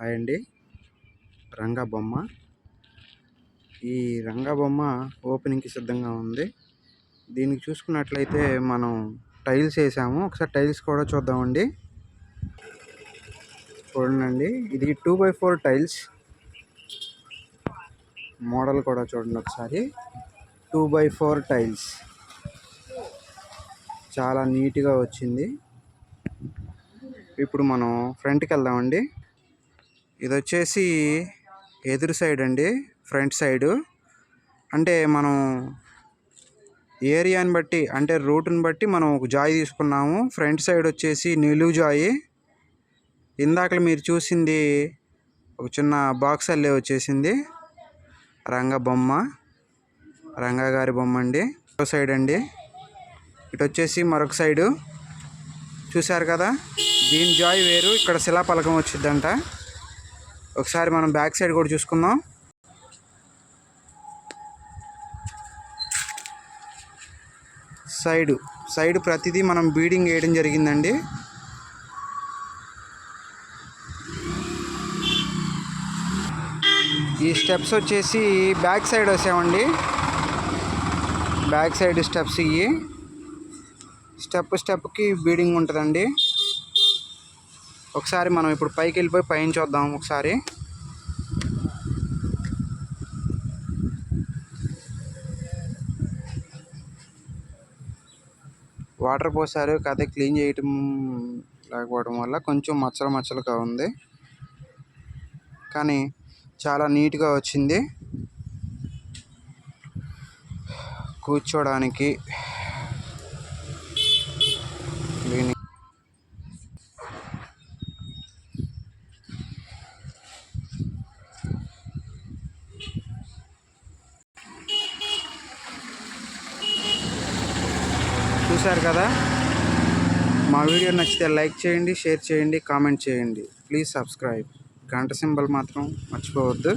Hi అండి. రంగా బొమ్మ. ఈ రంగా బొమ్మ ఓపెనింగ్కి సిద్ధంగా ఉంది. దీనికి చూసుకున్నట్లయితే మనం టైల్స్ వేసాము. ఒకసారి టైల్స్ కూడా చూద్దామండి. చూడండి ఇది two by four tiles. Model కూడా చూడండి ఒకసారి. Two by four tiles. చాలా నీట్గా వచ్చింది. ఇప్పుడు మనం ఫ్రంట్కి వెళ్దామండి. ఇది వచ్చేసి ఎదురు సైడ్ అండి ఫ్రంట్ సైడు. అంటే మనం ఏరియాని బట్టి అంటే రూట్ని బట్టి మనం ఒక జాయి తీసుకున్నాము. ఫ్రంట్ సైడ్ వచ్చేసి నిలువు జాయి. ఇందాక మీరు చూసింది ఒక చిన్న బాక్స్ అల్లే వచ్చేసింది. రంగ బొమ్మ రంగా గారి బొమ్మ అండి. సైడ్ అండి. ఇటు వచ్చేసి మరొక సైడు. చూశారు కదా? దీని జాయ్ వేరు ఇక్కడ శిలాపలకం వచ్చిందంట ఒకసారి మనం బ్యాక్ సైడ్ కూడా చూసుకుందాం. సైడు సైడ్ ప్రతిదీ మనం బీడింగ్ వేయడం జరిగిందండి. ఈ స్టెప్స్ వచ్చేసి బ్యాక్ సైడ్ వచ్చామండి బ్యాక్ సైడ్ స్టెప్స్ ఇవి. స్టెప్ స్టెప్కి బీడింగ్ ఉంటుందండి. ఒకసారి మనం ఇప్పుడు పైకి వెళ్ళిపోయి పైన చూద్దాం ఒకసారి. వాటర్ పోసారు కాకపోతే క్లీన్ చేయటం లేకపోవడం వల్ల కొంచెం మచ్చలు మచ్చలుగా ఉంది. కానీ చాలా నీట్గా వచ్చింది. కూర్చోడానికి దీని చూశారు కదా? మా వీడియో నచ్చితే లైక్ చేయండి షేర్ చేయండి కామెంట్ చేయండి. Please subscribe. గంట సింబల్ మాత్రం మర్చిపోవద్దు.